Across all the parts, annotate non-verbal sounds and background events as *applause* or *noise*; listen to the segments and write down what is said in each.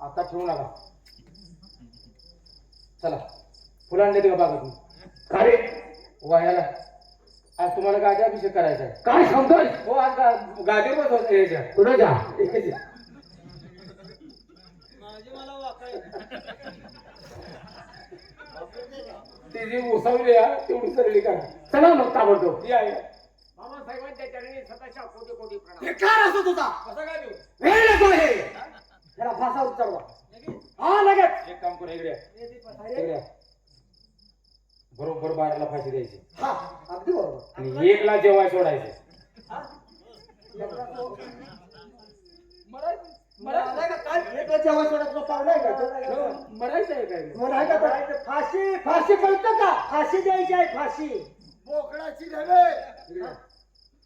आता ठेवू नका. चला फुलांनी देऊ बाबा का रे? वाह्याला. आज तुम्हाला गादी अभिषेक करायचा आहे. काय सांगतोय? हो आज गा- गादीवर बसवतो याच्या कुणाच्या. ती जी उसवली आहे तेवढी सरली करा. चला मग ताबडतोब. ती आहे. बाबासाहेबांच्या चरणी सदाच्या कोटी कोटी प्रणाम. बेकार असतो तुझा. कसं काय देऊ? वेळ नको हे. त्याला फासा उचलवा हा लगेच. एक काम करू इकडे. या. इकडे. या. बरोबर बाराला फाशी द्यायची. हा अगदी बरोबर. आणि एकला जेवाय सोडायचे. सोडत तो. पावलाय का तो? मरायचं आहे काय? मग आहे का तो? फाशी फाशी कळतं का? फाशी द्यायची आहे फाशी. बोकडाची नव्हे. इकडे.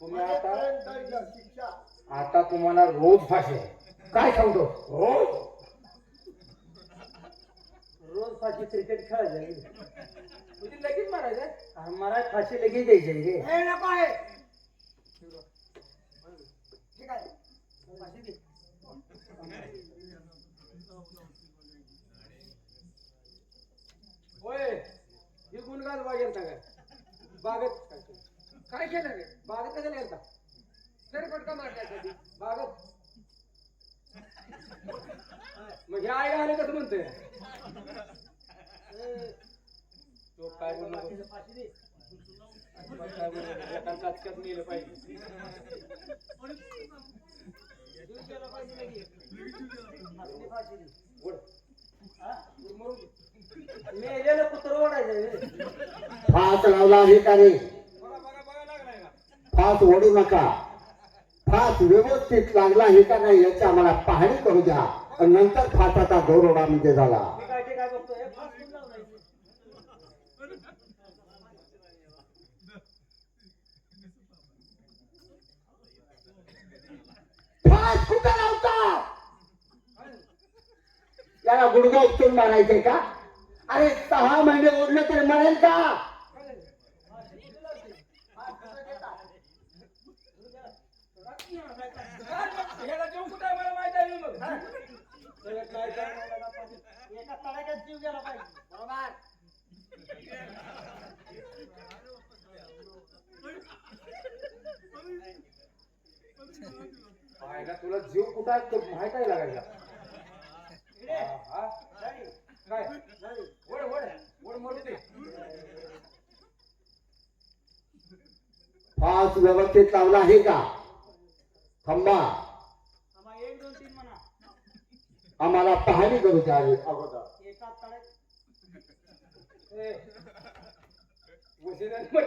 तुम्ही आता पर्यंत शिक्षा. आता तुम्हाला रोज फाशी आहे. काय सांगतो रोज? रोज फाशी क्रिकेट खेळायचं म्हणजे लगेच मारायचं? मला फाशी लगेच द्यायची रे. हे नको आहे. ठीक आहे. फाशी दे. होय. ही गुणगान वागेल काय? बागत काय केलं रे? बागत कशाला गेलता तरी पटका मारण्यासाठी. बागत मग ह्या आई आले कसं म्हणतोय? तो काय बोलू दे काय बोलू नको. एका चाचक्यात मेलं पाहिजे. दे. मेलेलं कुत्र ओढायचं फास लावला आहे का रे बघा बघा बघा लागलाय का फास ओढू नका. फास व्यवस्थित लागला हे का नाही याची आम्हाला पाहणी करू द्या. आणि नंतर फासाचा दोरोडा म्हणजे झाला. फास कुठं लावता त्याला गुडघा उपटून मारायचे का? अरे सहा महिने ओढलं तरी मरेल का? कुठं आहे मला माहीत आहे मग. सगळ्यात नाही तर एका तडाख्यात जीव गेला पाहिजे. बरोबर? पाहायला तुला जीव कुठं आहे? तो माहीत आहे लागायचा हा, हा. काय? ओढ ओढ. ओढ मोठी ते. फास व्यवस्थित लावला आहे का? थांबा आम्हा एक दोन तीन म्हणा आम्हाला पाहणी करू द्या अगोदर.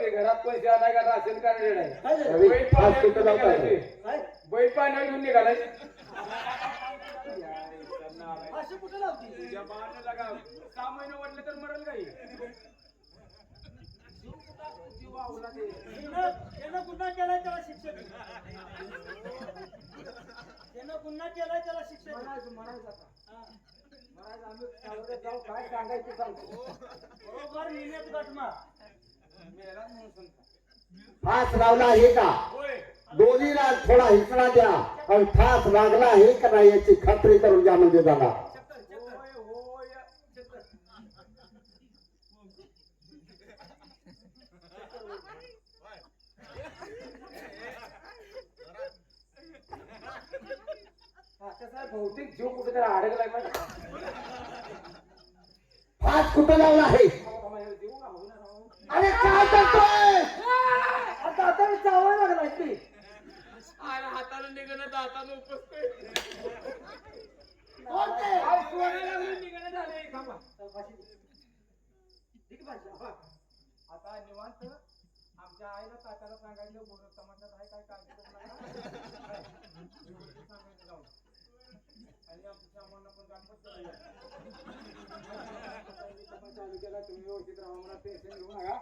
घरात पैसे आणाय का राशन कार्ड आहे? अरे, बैल पाण्यात बैल पाण्यात घेऊन. सहा महिने वाढले तर मरल काही *laughs* गुन्हा त्याला. त्यानं गुन्हा केलाय त्याला शिक्षा. मरायचं मरायचं आता. हा. मरायचं आम्ही जाऊ काय सांगायचं सांगतो बरोबर मेला म्हणून सांगतो. फास लावला आहे का? होय. दोन्हीला थोडा हिसडा द्या. आणि फास लागला आहे का नाही याची खात्री करून द्या म्हणजे झाला होय होय हा, कसं आहे, बहुतेक जीव कुठेतरी अडकलाय पाहिजे फास कुठं लावला आहे का. अरे काय करतोय आता आता चावायला लागलाय ती अरे हातानं निघणं दातानं उपसतोय कोणते? अरे सोडायला लागलं, निघणं. थांबा. चल, फाशी दे. ठीक. हा. आता निवांत आमच्या आईला तात्याला सांगायचं बोलत समाजात आहे काय काळजी. सांगायचं जाऊन. आणि आमच्या सामान्य पण गणपत करायला. आता पण चालू केला तुम्ही व्यवस्थित राहा म्हणा टेन्शन घेऊ नका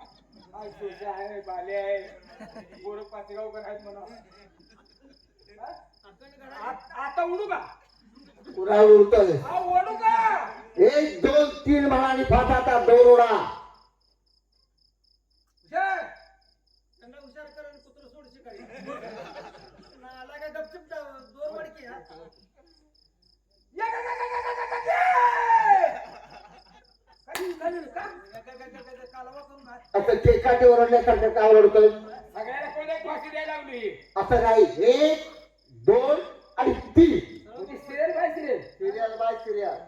आई सुशे आहे बाले आहे गोरख पाचेगावकर आहेत म्हणा आता उडू का कुणावर उडतोय ओढू का एक दोन तीन म्हणानी फासाचा दोरोडा हुशार. त्यांना हुशार कर आणि कुत्रं सोड शिकारी. *laughs* नाला काय गपचूप जा- दोर मडकी, हा. असं केकाटी ओरडल्यासारखं का ओरडतोय? सगळ्याला कोण एक फाशी द्यायला लावली? असं नाही एक दोन आणि तीन. सिरियल काय सिरियल सिरियल बाय सिरियल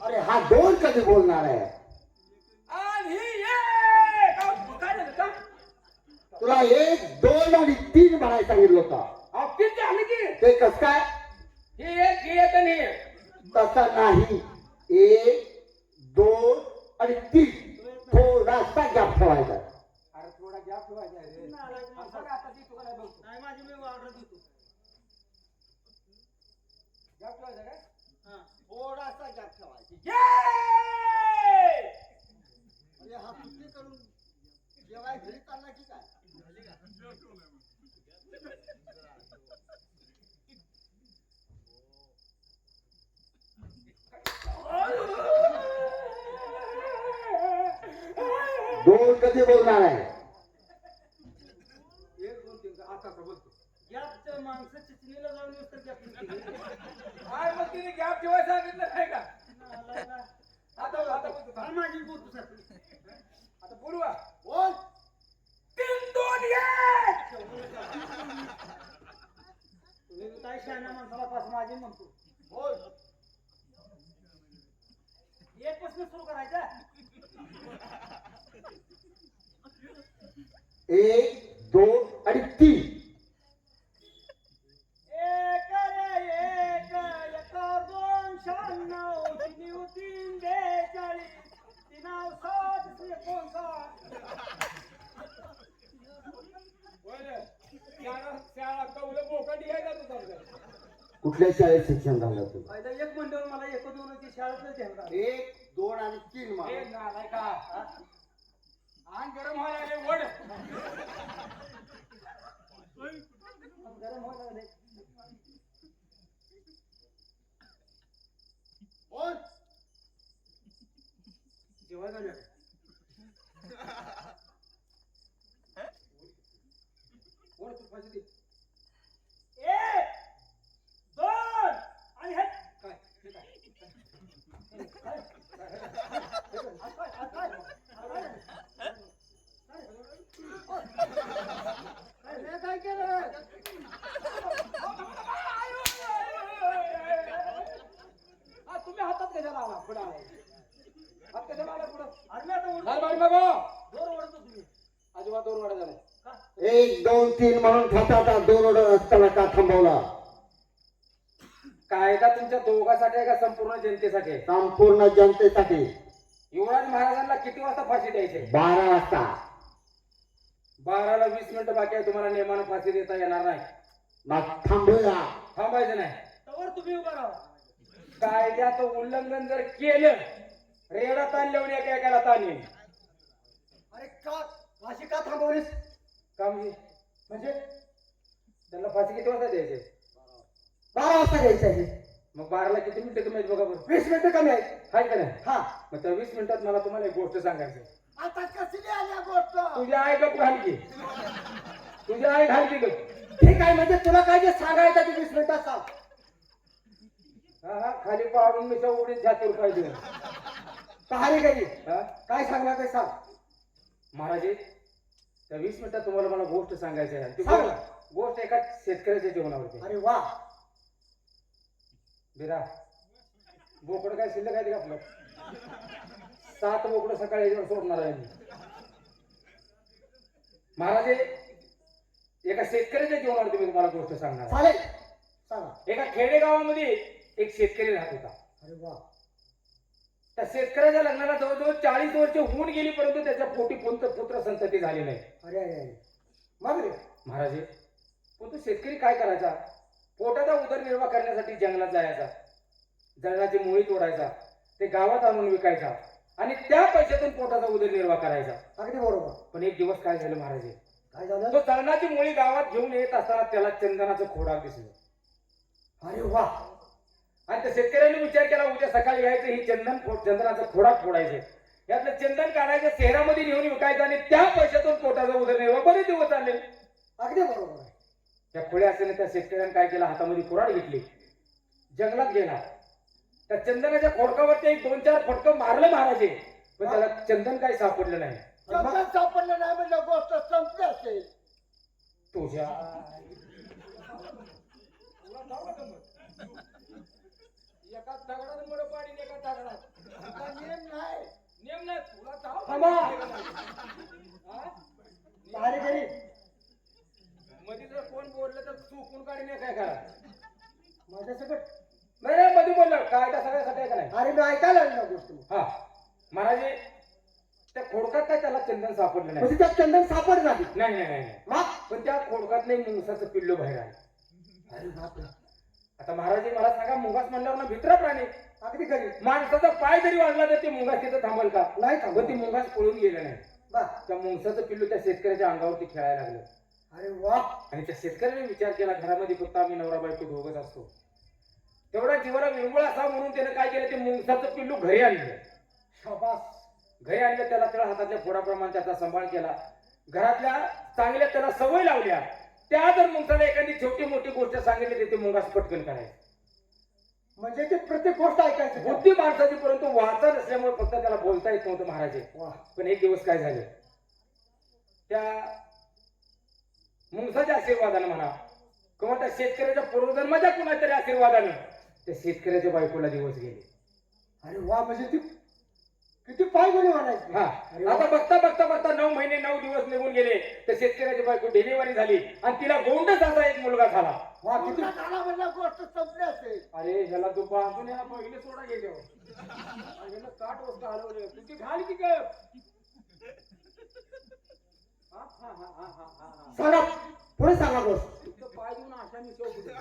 अरे हा दोन कधी बोलणार आहे? सांगितलं होतं ते कस काय तसं नाही। एक दोन आणि तीन। थोडासा गॅप ठेवायचा अरे थोडा गॅप ठेवायचा रे। असं काय आता ती तुला बघतो नाही माझी मी ऑर्डर देतो ठेवायचा काय थोडासा गॅप ठेवायचा ये! म्हणजे हा सुट्टी करून जेवाय घरी चालला की काय दोन कधी बोलणार आहे? आता पूर्वा बोल तीन दोन एक तुम्ही काय शहाण्या माणसाला पास माझी म्हणतो बोल एक पासून सुरू करायचा एक दोन आणि तीन एक रे एक एक दोन शहाण्णव तीन तीन बेचाळीस तीनाव सात एकोणसाठ शाळा शाळा कवलं बोकड यायला जात होता कुठल्या शाळेत शिक्षण झालं पहिलं एक म्हणल्यावर मला एक दोन शाळेतच. एक दोन आणि तीन मान ए नालाय का आण गरम व्हायला लागले वड गरम व्हायला लागले. बोल जेवायला जाऊया वड तू फाशी दे एक दोन आणि हे काय हे काय काय केलं हा, तुम्ही हातात कशाला आला पुढे आला हात कशाला आला पुढं. अजिबात दोन का? एक दोन तीन म्हणून ठसाचा दोन रस्त्याला का थांबवला? कायदा तुमच्या दोघांसाठी आहे का संपूर्ण जनतेसाठी? आहे? संपूर्ण जनतेसाठी. युवराज महाराजांना किती वाजता फाशी द्यायची? बारा वाजता. बाराला वीस मिनिटं बाकी आहे तुम्हाला नियमानं फाशी देता येणार नाही. मग थांबूया. थांबायचं नाही. तवर तुम्ही उभा राहा. कायद्याचं उल्लंघन जर केलं रेडा ताण लावून एका एकाला ताण येईल. अरे का फाशी का थांबवलीस? का म्हणजे म्हणजे? त्यांना फाशी किती वाजता द्यायचे? बारा वाजता घ्यायची आहे. मग बाराला किती मिनिटं तुम्ही बघा बरं. वीस मिनिटं कमी आहेत. हाय का नाही? हा. मग त्या वीस मिनिटात मला तुम्हाला एक गोष्ट सांगायची आहे. आता कसली आल्या गोष्ट? तुझी आई गप घाल की तुझी आई घाल की गप. ठीक आहे म्हणजे तुला काय जे सांगायचं ते वीस मिनिटात सांग. हा हा खाली पाडून मी उडीत छातीवर पाहिजे. पहारी गई हा? काय सांगणार ते सांग. महाराजे त्या वीस मिनिटात तुम्हाला मला गोष्ट सांगायची आहे. ती सांग. गोष्ट- गोष्ट एका शेतकऱ्याच्या जीवनावरती अरे वा. बिरा बोकड काय शिल्लक आहे का आपलं? सात बोकड सकाळी याच्यावर सोडणार आहे महाराजे एका शेतकऱ्याच्या जीवनावरती मी तुम्हाला गोष्ट सांगणार आहे. चालेल. सांगा. एका खेडेगावामध्ये एक शेतकरी राहत होता. अरे वा. त्या शेतकऱ्याच्या लग्नाला जवळजवळ चाळीस वर्ष होऊन गेली परंतु त्याच्या पोटी पुत्र पुत्र संतती झाली नाही. अरे अरे अरे. मग रे. महाराजे पण तो शेतकरी काय करायचा? पोटाचा उदरनिर्वाह करण्यासाठी जंगलात जायचा. जंगलाची मुळी तोडायचा. ते गावात आणून विकायचा. आणि त्या पैशातून पोटाचा उदरनिर्वाह करायचा. अगदी बरोबर. पण एक दिवस काय झालं महाराजे? काय झालं? तो जंगलाची मुळी गावात घेऊन येत असताना त्याला चंदनाचं खोडाक दिसलं. अरे वा. आणि त्या शेतकऱ्याने विचार केला उद्या सकाळी यायचं ही चंदन चंदनाचं खोडाक फोडायचे यातलं चंदन काढायचं शहरामध्ये नेऊन विकायचं आणि त्या पैशातून पोटाचा उदरनिर्वाह बरेच दिवस चालले. अगदी बरोबर. त्या खोड्या असल्याने त्या शेतकऱ्याने काय केलं? हातामध्ये कुऱ्हाड घेतली. जंगलात गेला. त्या चंदनाच्या खोडकावरती एक दोन चार फटकं मारलं महाराजे. पण त्याला चंदन काही सापडलं नाही. चंदन सापडलं नाही म्हणजे गोष्ट संपली असेल. तुझ्या एका दगडात मुळे पाणी एका दगडात. नियम नाही. नेम नाही तुला. हा? भारी घरी. मध्ये जर कोण बोललं तर चुकून काढणे काय करा? माझ्या सकट नाही नाही मध्ये बोललं. काय त्या सगळ्यासाठी आहे का नाही? अरे मी ऐकायला आली ना गोष्ट. हा. महाराजे त्या खोडकात काय त्याला चंदन सापडलं नाही? म्हणजे त्यात चंदन सापड झाली नाही नाही नाही नाही. मग? पण त्या खोडकात नाही मुंगसाचं पिल्लू बाहेर आहे अरे बापरे. आता महाराजे मला सांगा मुंगास म्हणल्यावर ना भित्रा प्राणी. अगदी घरी माणसाचा पाय जरी वाढला तर ते मुंगास तिथं थांबल का? नाही पण ती मुंगास पळून गेलं नाही. बा त्या मुंगसाचं पिल्लू त्या शेतकऱ्याच्या अंगावरती खेळायला लागलं. अरे वा. आणि त्या शेतकऱ्याने विचार केला घरामध्ये फक्त आम्ही नवरा बायको दोघच असतो. तेवढा जीवाला विरंगुळ असा म्हणून त्यानं काय केलं? ते मुंगसाचं पिल्लू घरी आणलं. शाबास. घरी आणलं त्याला त्याला हातातल्या फोडाप्रमाणे त्याचा सांभाळ केला. घरातल्या चांगल्या त्याला सवय लावल्या. त्या जर मुंगाला एखादी छोटी मोठी गोष्ट सांगितली तर ते मुंगास पटकन करायचं म्हणजे ते प्रत्येक गोष्ट ऐकायची बुद्धी माणसाची परंतु वाचा नसल्यामुळे फक्त त्याला बोलता येत नव्हतं महाराजे. पण एक दिवस काय झालं? त्या मुंगसाच्या आशीर्वादानं म्हणा किंवा त्या शेतकऱ्याच्या पूर्वजन्माच्या कुणातरी आशीर्वादानं त्या शेतकऱ्याच्या बायकोला दिवस गेले. अरे वा म्हणजे ती किती पाय बरी म्हणायची. हा. अरे वा. आता बघता बघता बघता नऊ महिने नऊ दिवस निघून गेले. तर शेतकऱ्याची बायको डिलिव्हरी झाली आणि तिला गोंडच असा एक मुलगा झाला. वा किती मुलगा झाला म्हणजे गोष्ट संपली असेल. अरे ह्याला दुपा अजून याला पहिले सोडा गेले ह्याला साठ वाजता हलवले. तुझी घाल की ग हा, हा, हा, हा, हा, हा, हा. सांगा. पुढे सांगा गोष्ट. तुमचं पाय देऊन आशा मी शेव कुठे?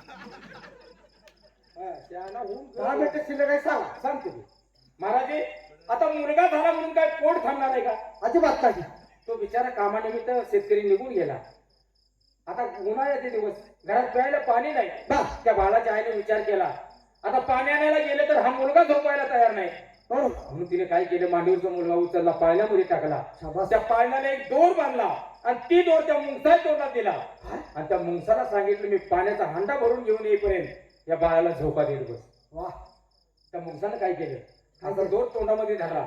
हा, दहा मिनिटं शिल्लक आहे सांगा सांगते मी महाराजे आता मुलगा झाला म्हणून काय पोट थांबणार आहे का? अजिबात नाही. तो बिचारा कामानिमित्त शेतकरी निघून गेला. आता उन्हाळ्याचे दिवस घरात प्यायला पाणी नाही. त्या बाळाच्या आईने विचार केला. आता पाणी आणायला गेले तर हा मुलगा झोपायला तयार नाही. बरोबर म्हणून तिने काय केलं? मांडीवरचा मुलगा उचलला पाळण्यामध्ये टाकला. त्या पाळण्याने एक दोर बांधला आणि ती दोर त्या मुंगसा तोंडात दिला. आणि त्या मुंगसाला सांगितलं मी पाण्याचा हांडा भरून घेऊन येईपर्यंत या बाळाला झोका देत बस. वा. त्या मुंगसानं काय केलं? आता दोर तोंडामध्ये धरला.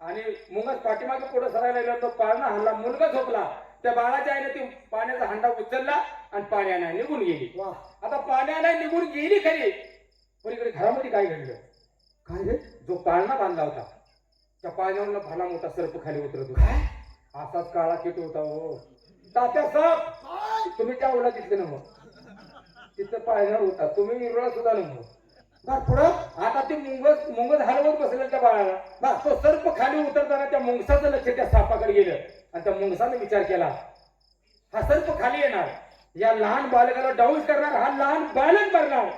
आणि मुंगास पाठीमागे पुढे सरायला लागला तो पाळणा हल्ला मुलगा झोपला. त्या बाळाच्या आईने ती पाण्याचा हांडा उचलला आणि पाण्याने निघून गेली. वा. आता पाण्याने निघून गेली खरी. पण इकडे घरामध्ये काय घडलं? काय रे जो पाळणा बांधला होता त्या पाळण्यावरनं भला मोठा सर्प खाली उतरत होता. असाच काळा किट होता हो. तात्या साप तुम्ही त्या ओला तिथले नव्ह तिथं पाळण्यावर होता. तुम्ही इरोळा सुद्धा नव्ह बर पुढं? आता ते मुंगस मुंगस हलवत बसलेलं त्या बाळाला. बा तो सर्प खाली उतरताना त्या मुंगसाचं लक्ष त्या सापाकडे गेलं. आणि त्या मुंगसाने विचार केला हा सर्प खाली येणार. या लहान बालकाला डाऊस करणार हा लहान बालक मरणार.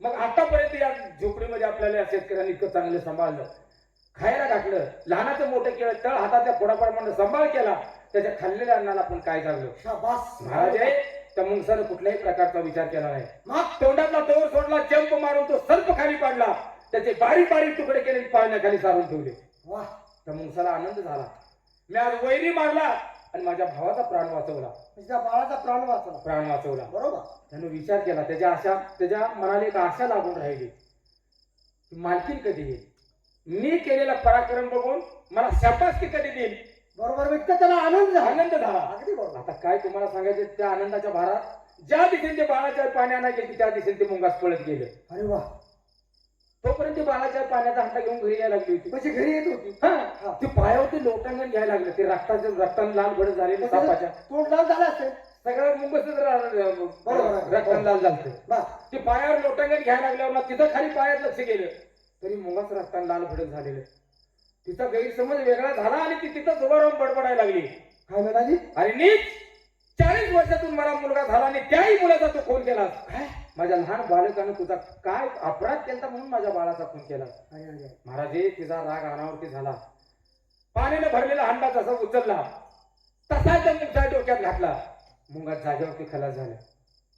मग आतापर्यंत या झोपडीमध्ये आपल्याला या शेतकऱ्यांनी इतकं चांगलं सांभाळलं. खायला घातलं. लहानाचं मोठं केलं. तळ हाताच्या फोडाप्रमाणे सांभाळ केला. त्याच्या खाल्लेल्या अन्नाला पण काय शाबास. महाराज त्या मुंगसानं कुठल्याही प्रकारचा विचार केला नाही. मग तोंडातला दोर सोडला जंप मारून तो सर्प खाली पाडला. त्याचे बारीक बारीक तुकडे केले पाळण्याखाली सारून ठेवले. वा त्या मुंगसाला आनंद झाला. मी आज वैरी मारला आणि माझ्या भावाचा प्राण वाचवला. म्हणजे त्या बाळाचा प्राण वाचला प्राण वाचवला. बरोबर. त्यानं विचार केला त्याच्या आशा त्याच्या मनाला एक आशा लागून राहिली. मालकीन कधी येईल? मी केलेला पराक्रम बघून मला शाबासकी कधी देईल? बरोबर व्यक्त त्याला आनंद झाला. आनंद झाला. अगदी बरोबर. आता काय तुम्हाला सांगायचं त्या आनंदाच्या भारात ज्या दिशेने ते बाळाच्या पाणी आणायला गेले त्या दिशेने ते मुंगास पळत गेलं. अरे वा. तोपर्यंत बाळाच्या पाण्याचा हंडा घेऊन घरी यायला लागली होती. म्हणजे घरी येत होती. हा, ते पायावरती लोटांगण घ्यायला लागलं. ते रक्ताचं रक्तानं लाल भडक झालेलं सापाच्या तोंड लाल झाला असेल. सगळं मुंगसच बरोबर. रक्तानं लाल झालं ते पायावर लोटांगण घ्यायला लागल्यावर ना तिथं खाली पायात लक्ष गेलं. तरी मुंगाच रक्तानं लाल भडक झालेलं. तिचा गैरसमज वेगळा झाला आणि ती तिथं उभा राहून बडबडायला लागली. काय म्हणाली? अरे नीच चाळीस वर्षातून मला मुलगा झाला आणि त्याही मुलाचा तो खून केला काय? माझ्या लहान बालकानं तुझा काय अपराध केला म्हणून माझ्या बाळाचा खून केला. महाराजे तिचा राग अनावरती झाला. पाण्याने भरलेला हंडा तसा उचलला तसा त्या मुंगच्या डोक्यात घातला. मुंगात जागेवरती खलास झाला.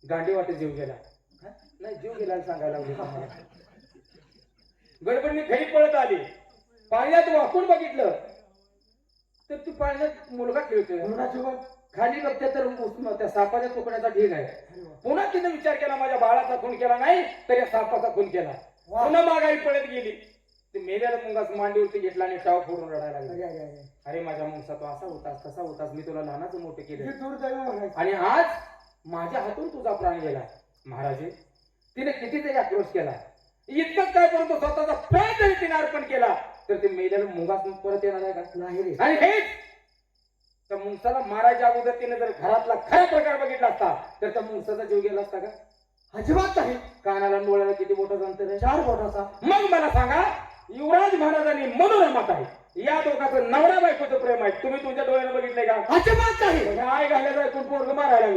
गांडी वाटे जीव गेला? नाही जीव गेला सांगायला. गडबडीने घरी पळत आली. पाण्यात वाकून बघितलं तर ती पाण्यात मुलगा खेळतोय. खाली बघते तर त्या सापाच्या तुकड्याचा ढीग आहे. पुन्हा तिने विचार केला माझ्या बाळाचा खून केला नाही तर या सापाचा खून केला. पुन्हा मागाई पळत गेली. ते मेल्याला मुंगास मांडीवरती घेतला आणि टाव फोडून रडायला लागला. अरे, माझ्या मुंगसा तो असा होतास कसा होतास मी तुला लहानाचं मोठं केलं. आणि आज माझ्या हातून तुझा प्राण गेला. महाराजे तिने कितीतरी आक्रोश केला. इतकंच काय परंतु स्वतःचा प्राण जरी तिने अर्पण केला. तर ते मेल्याला मुंगास परत येणार आहे का? नाही रे. आणि हेच! त्या मुंगसाला मारायच्या अगोदर तिने जर घरातला खरा प्रकार बघितला असता तर त्या मुंगसाचा जीव गेला असता का? अजिबात नाही. कानाला डोळ्याला किती मोठं अंतर आहे? चार बोटाचा. मग मला सांगा युवराज महाराजांनी मनोरमात आहे. या दोघांचं नवरा बायकोचं प्रेम आहे. तुम्ही तुमच्या डोळ्यानं बघितलंय का? अजिबात नाही. आय घालायचं ऐकून पोरग मारायला